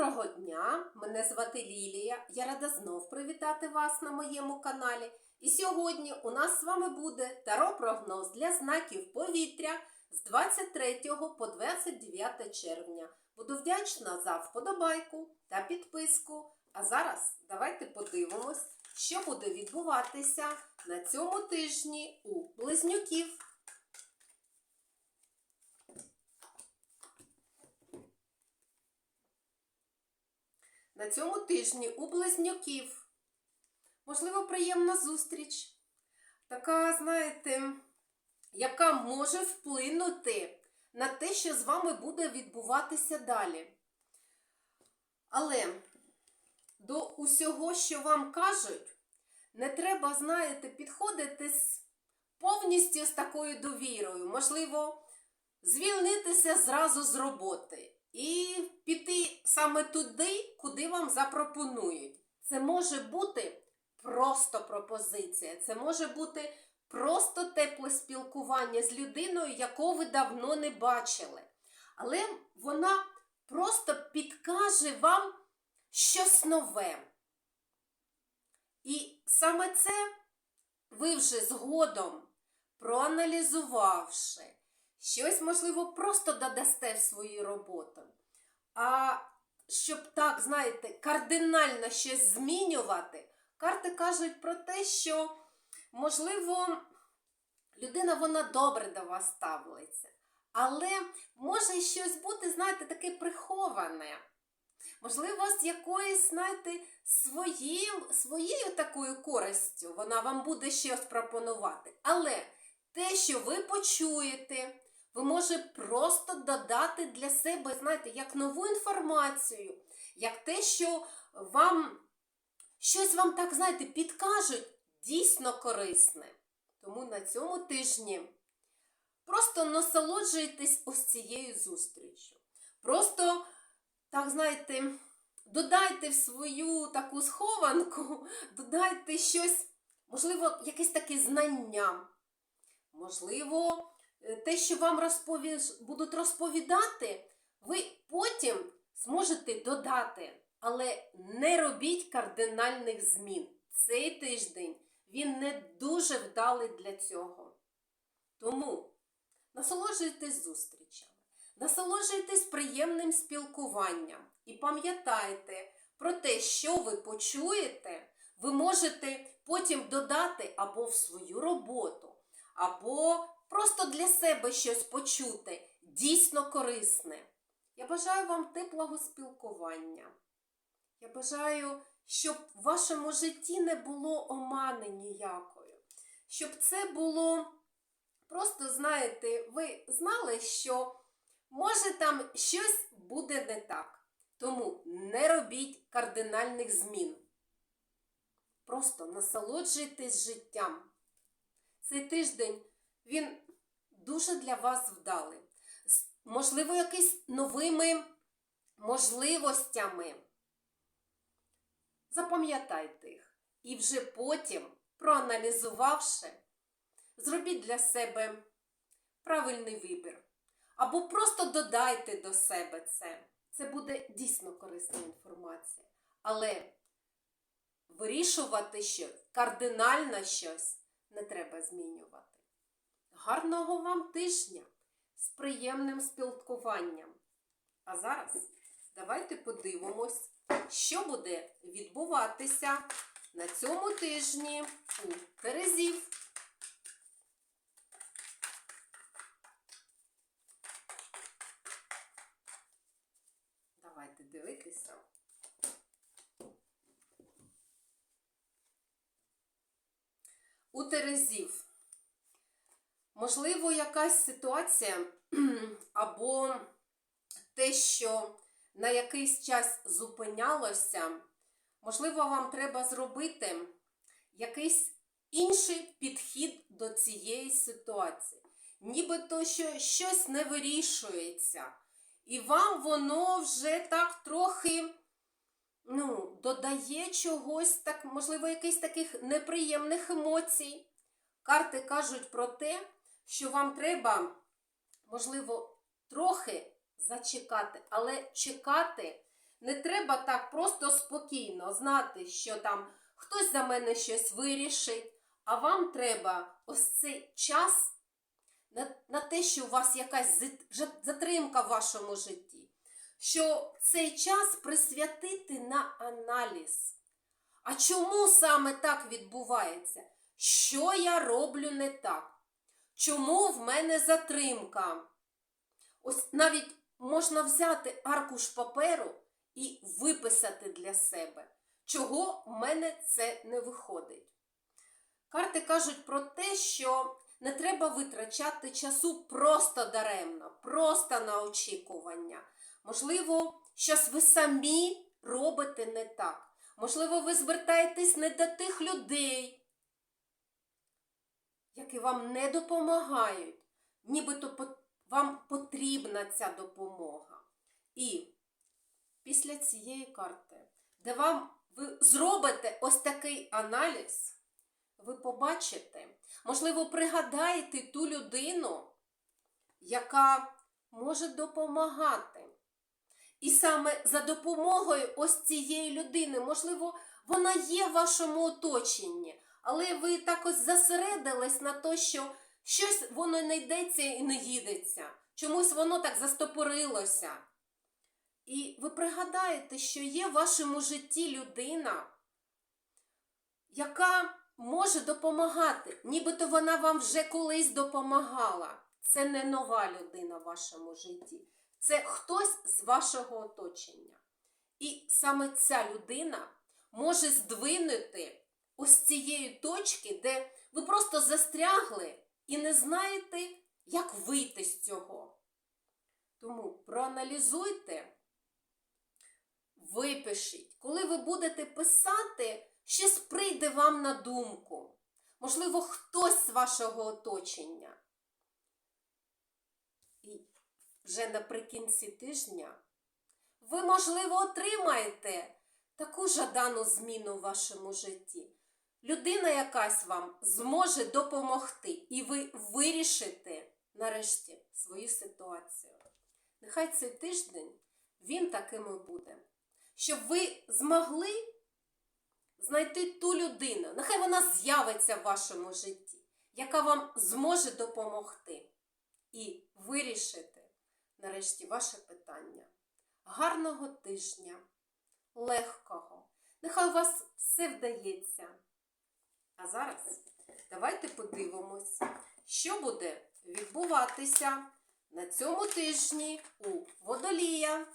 Доброго дня! Мене звати Лілія. Я рада знов привітати вас на моєму каналі. І сьогодні у нас з вами буде таро-прогноз для знаків повітря з 23 по 29 червня. Буду вдячна за вподобайку та підписку. А зараз давайте подивимось, що буде відбуватися на цьому тижні у близнюків. На цьому тижні у близнюків. Можливо, приємна зустріч. Така, знаєте, яка може вплинути на те, що з вами буде відбуватися далі. Але до усього, що вам кажуть, не треба, знаєте, підходити з повністю з такою довірою. Можливо, звільнитися зразу з роботи і піти саме туди, куди вам запропонують. Це може бути просто пропозиція, це може бути просто тепле спілкування з людиною, яку ви давно не бачили. Але вона просто підкаже вам щось нове. І саме це ви вже згодом, проаналізувавши, щось, можливо, просто додасте в свою роботу. А щоб так, знаєте, кардинально щось змінювати, карти кажуть про те, що, можливо, людина вона добре до вас ставиться. Але може щось бути, знаєте, таке приховане. Можливо, з якоюсь, знаєте, своїм, своєю такою користю вона вам буде щось пропонувати. Але те, що ви почуєте, ви може просто додати для себе, знаєте, як нову інформацію, як те, що вам щось вам так, знаєте, підкажуть дійсно корисне. Тому на цьому тижні просто насолоджуйтесь ось цією зустрічю. Просто, так знаєте, додайте в свою таку схованку, додайте щось, можливо, якесь таке знання. Можливо, те, що вам розповіж... будуть розповідати, ви потім зможете додати, але не робіть кардинальних змін. Цей тиждень він не дуже вдалий для цього. Тому насолоджуйтесь зустрічами, насолоджуйтесь приємним спілкуванням і пам'ятайте про те, що ви почуєте, ви можете потім додати або в свою роботу, або просто для себе щось почути, дійсно корисне. Я бажаю вам теплого спілкування. Я бажаю, щоб в вашому житті не було омани ніякої. Щоб це було просто, знаєте, ви знали, що може там щось буде не так. Тому не робіть кардинальних змін. Просто насолоджуйтесь життям. Цей тиждень він дуже для вас вдалий. Можливо, якісь новими можливостями. Запам'ятайте їх. І вже потім, проаналізувавши, зробіть для себе правильний вибір. Або просто додайте до себе це. Це буде дійсно корисна інформація. Але вирішувати щось, кардинально щось не треба змінювати. Гарного вам тижня з приємним спілкуванням. А зараз давайте подивимось, що буде відбуватися на цьому тижні у Терезів. Давайте дивитися. У Терезів. Можливо, якась ситуація або те, що на якийсь час зупинялося, можливо, вам треба зробити якийсь інший підхід до цієї ситуації. Нібито що щось не вирішується. І вам воно вже так трохи ну, додає чогось, так, можливо, якихось таких неприємних емоцій. Карти кажуть про те, що вам треба, можливо, трохи зачекати, але чекати Не треба так просто спокійно знати, що там хтось за мене щось вирішить, а вам треба ось цей час на, на те, що у вас якась затримка в вашому житті, що цей час присвятити на аналіз. А чому саме так відбувається? Що я роблю не так? Чому в мене затримка? Ось навіть можна взяти аркуш паперу і виписати для себе, чого в мене це не виходить. Карти кажуть про те, що не треба витрачати часу просто даремно, просто на очікування. Можливо, щось ви самі робите не так. Можливо, ви звертаєтесь не до тих людей, які вам не допомагають, нібито вам потрібна ця допомога. І після цієї карти, де вам ви зробите ось такий аналіз, ви побачите, можливо, пригадаєте ту людину, яка може допомагати. І саме за допомогою ось цієї людини, можливо, вона є в вашому оточенні, але ви так ось засередились на те, що щось воно не йдеться і не їдеться. Чомусь воно так застопорилося. І ви пригадаєте, що є в вашому житті людина, яка може допомагати, нібито вона вам вже колись допомагала. Це не нова людина в вашому житті. Це хтось з вашого оточення. І саме ця людина може здвинути ось цієї точки, де ви просто застрягли і не знаєте, як вийти з цього. Тому проаналізуйте, випишіть. Коли ви будете писати, щось прийде вам на думку. Можливо, хтось з вашого оточення. І вже наприкінці тижня ви, можливо, отримаєте таку жадану зміну в вашому житті. Людина якась вам зможе допомогти, і ви вирішите нарешті свою ситуацію. Нехай цей тиждень він таким і буде. Щоб ви змогли знайти ту людину, нехай вона з'явиться в вашому житті, яка вам зможе допомогти і вирішити нарешті ваше питання. Гарного тижня, легкого. Нехай у вас все вдається. А зараз давайте подивимось, що буде відбуватися на цьому тижні у водолія.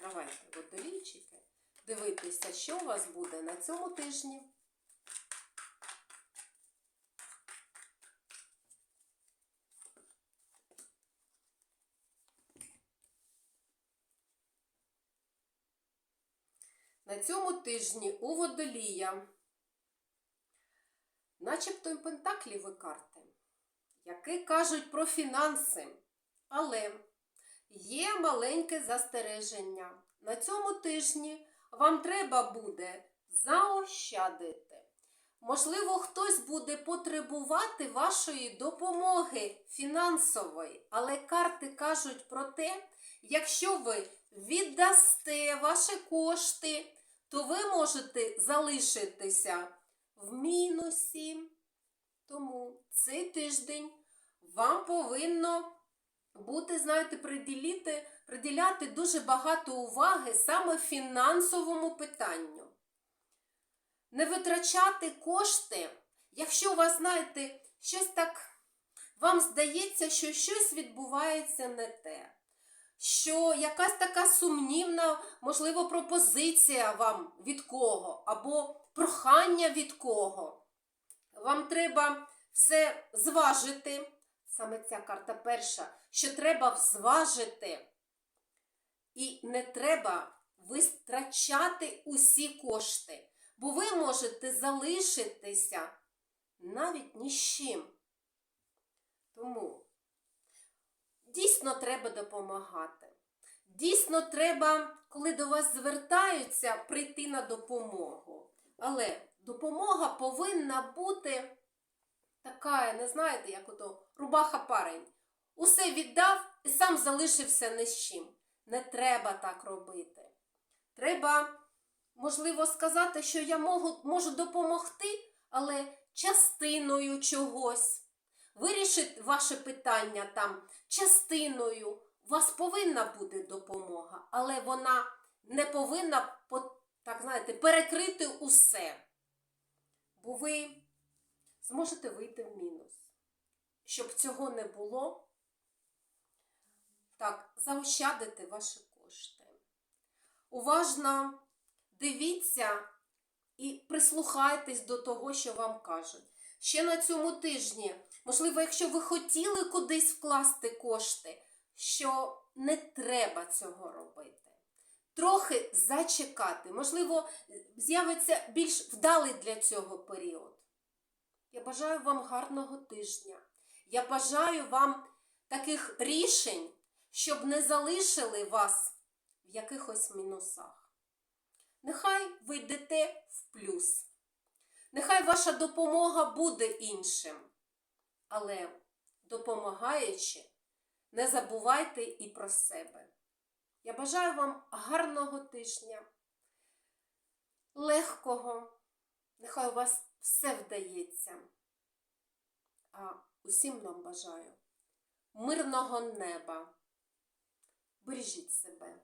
Давайте, водолійчики, дивитися, що у вас буде на цьому тижні. На цьому тижні у водолія, начебто й пентакліві карти, які кажуть про фінанси. Але є маленьке застереження. На цьому тижні вам треба буде заощадити. Можливо, хтось буде потребувати вашої допомоги фінансової, але карти кажуть про те, якщо ви віддасте ваші кошти, то ви можете залишитися в мінусі. Тому цей тиждень вам повинно бути, знаєте, приділити, приділяти дуже багато уваги саме фінансовому питанню. Не витрачати кошти, якщо у вас, знаєте, щось так, вам здається, що щось відбувається не те, що якась така сумнівна, можливо, пропозиція вам від кого, або прохання від кого. Вам треба все зважити. Саме ця карта перша, що треба зважити. І не треба витрачати усі кошти, бо ви можете залишитися навіть ні з чим. Тому дійсно треба допомагати. Дійсно, треба, коли до вас звертаються, прийти на допомогу. Але допомога повинна бути така, не знаєте, як ото рубаха парень. Усе віддав і сам залишився ні з чим. Не треба так робити. Треба, можливо, сказати, що я можу, можу допомогти, але частиною чогось. Вирішить ваше питання там частиною. У вас повинна бути допомога, але вона не повинна, по- так знаєте, перекрити усе. Бо ви зможете вийти в мінус. Щоб цього не було, так, заощадити ваші кошти. Уважно дивіться і прислухайтесь до того, що вам кажуть. Ще на цьому тижні, можливо, якщо ви хотіли кудись вкласти кошти, що не треба цього робити. Трохи зачекати. Можливо, з'явиться більш вдалий для цього період. Я бажаю вам гарного тижня. Я бажаю вам таких рішень, щоб не залишили вас в якихось мінусах. Нехай ви йдете в плюс. Нехай ваша допомога буде іншим. Але допомагаючи, не забувайте і про себе. Я бажаю вам гарного тижня, легкого. Нехай у вас все вдається. А усім нам бажаю мирного неба. Бережіть себе.